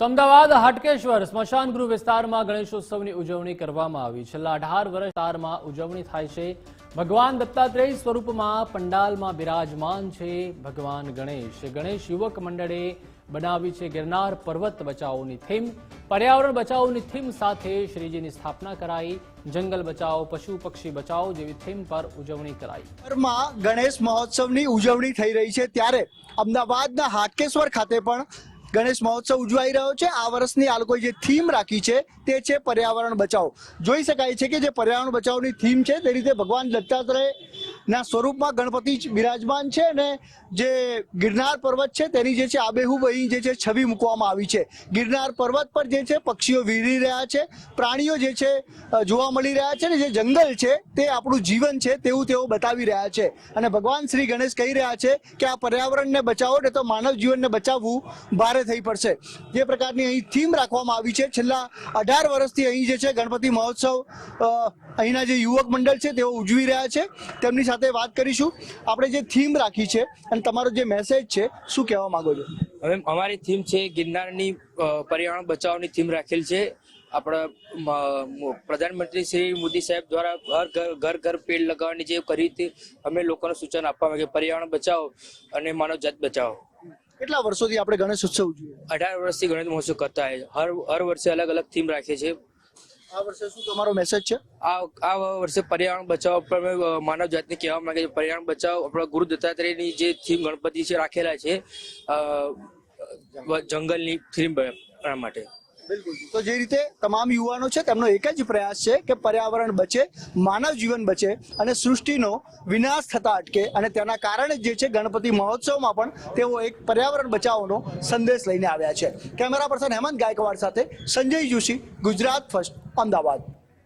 તો અમદાવાદ, હાટકેશ્વર, સ્મશાન ગૃહ વિસ્તારમાં ગણેશોત્સવની ઉજવણી કરવામાં આવી. છેલ્લા અઢાર વર્ષ વિસ્તારમાં ઉજવણી થાય છે. ભગવાન દત્તાત્રેય સ્વરૂપમાં પંડાલમાં બિરાજમાન છે ભગવાન ગણેશ. ગણેશ યુવક મંડળે બનાવી છે ગિરનાર પર્વત બચાવોની થીમ. પર્યાવરણ બચાવોની થીમ સાથે શ્રીજીની સ્થાપના કરાઈ. જંગલ બચાવો, પશુ પક્ષી બચાવો જેવી થીમ પર ઉજવણી કરાઈ. ગણેશ મહોત્સવની ઉજવણી થઈ રહી છે ત્યારે અમદાવાદના હાટકેશ્વર ખાતે પણ ગણેશ મહોત્સવ ઉજવાઈ રહ્યો છે. આ વર્ષની આ લોકોએ જે થીમ રાખી છે તે છે પર્યાવરણ બચાવ. જોઈ શકાય છે કે જે પર્યાવરણ બચાવની થીમ છે તે રીતે ભગવાન દત્તાત્રેયના સ્વરૂપમાં ગણપતિ બિરાજમાન છે અને જે ગિરનાર પર્વત છે, તેની જે છે આબેહૂબ અહીં જે છે છબી મૂકવામાં આવી છે. ગિરનાર પર્વત પર જે છે પક્ષીઓ વીરી રહ્યા છે, પ્રાણીઓ જે છે જોવા મળી રહ્યા છે ને જે જંગલ છે, તે આપણું જીવન છે તેવું તેઓ બતાવી રહ્યા છે. અને ભગવાન શ્રી ગણેશ કહી રહ્યા છે કે આ પર્યાવરણને બચાવો ને તો માનવ જીવનને બચાવવું ભારે થઈ પડશે. જે પ્રકારની અહીં થીમ રાખવામાં આવી છે, છેલ્લા અઢાર વર્ષથી અહીં જે છે ગણપતિ મહોત્સવ અહીંના જે યુવક મંડળ છે તેઓ ઉજવી રહ્યા છે. તેમની સાથે વાત કરીશું. આપણે જે થીમ રાખી છે અને તમારો જે મેસેજ છે શું કહેવા માંગો છો? હવે અમારી થીમ છે ગિરનારની પર્યાવરણ બચાવની થીમ રાખેલ છે. આપણા પ્રધાનમંત્રી શ્રી મોદી સાહેબ દ્વારા ઘર ઘર ઘર ઘર પેડ લગાવવાની જે કરી હતી અમે લોકોને સૂચન આપવા માંગે પર્યાવરણ બચાવો અને માનવજાત બચાવો. કેટલા વર્ષોથી આપણે ગણેશ ઉત્સવ ઉજવીએ? અઢાર વર્ષથી ગણેશ મહોત્સવ કરતા હર હર વર્ષે અલગ અલગ થીમ રાખીએ છીએ આ વર્ષે મેસેજ છે? આ આ વર્ષે પર્યાવરણ બચાવ પર માનવ જાતને કહેવા માંગે છે. પર્યાવરણ બચાવ આપણા ગુરુ દત્તાત્રેયની જે થીમ ગણપતિ છે રાખેલા છે જંગલની થીમ માટે. તો જે રીતે તમામ યુવાનો છે, તેમનો એક જ પ્રયાસ છે કે પર્યાવરણ બચે, માનવ જીવન બચે અને સૃષ્ટિનો વિનાશ થતા અટકે અને તેના કારણે જ છે ગણપતિ મહોત્સવમાં પણ તેઓ એક પર્યાવરણ બચાવવાનો સંદેશ લઈને આવ્યા છે. કેમેરા પર્સન હેમંત ગાયકવાડ સાથે સંજય જોશી, ગુજરાત ફર્સ્ટ, અમદાવાદ.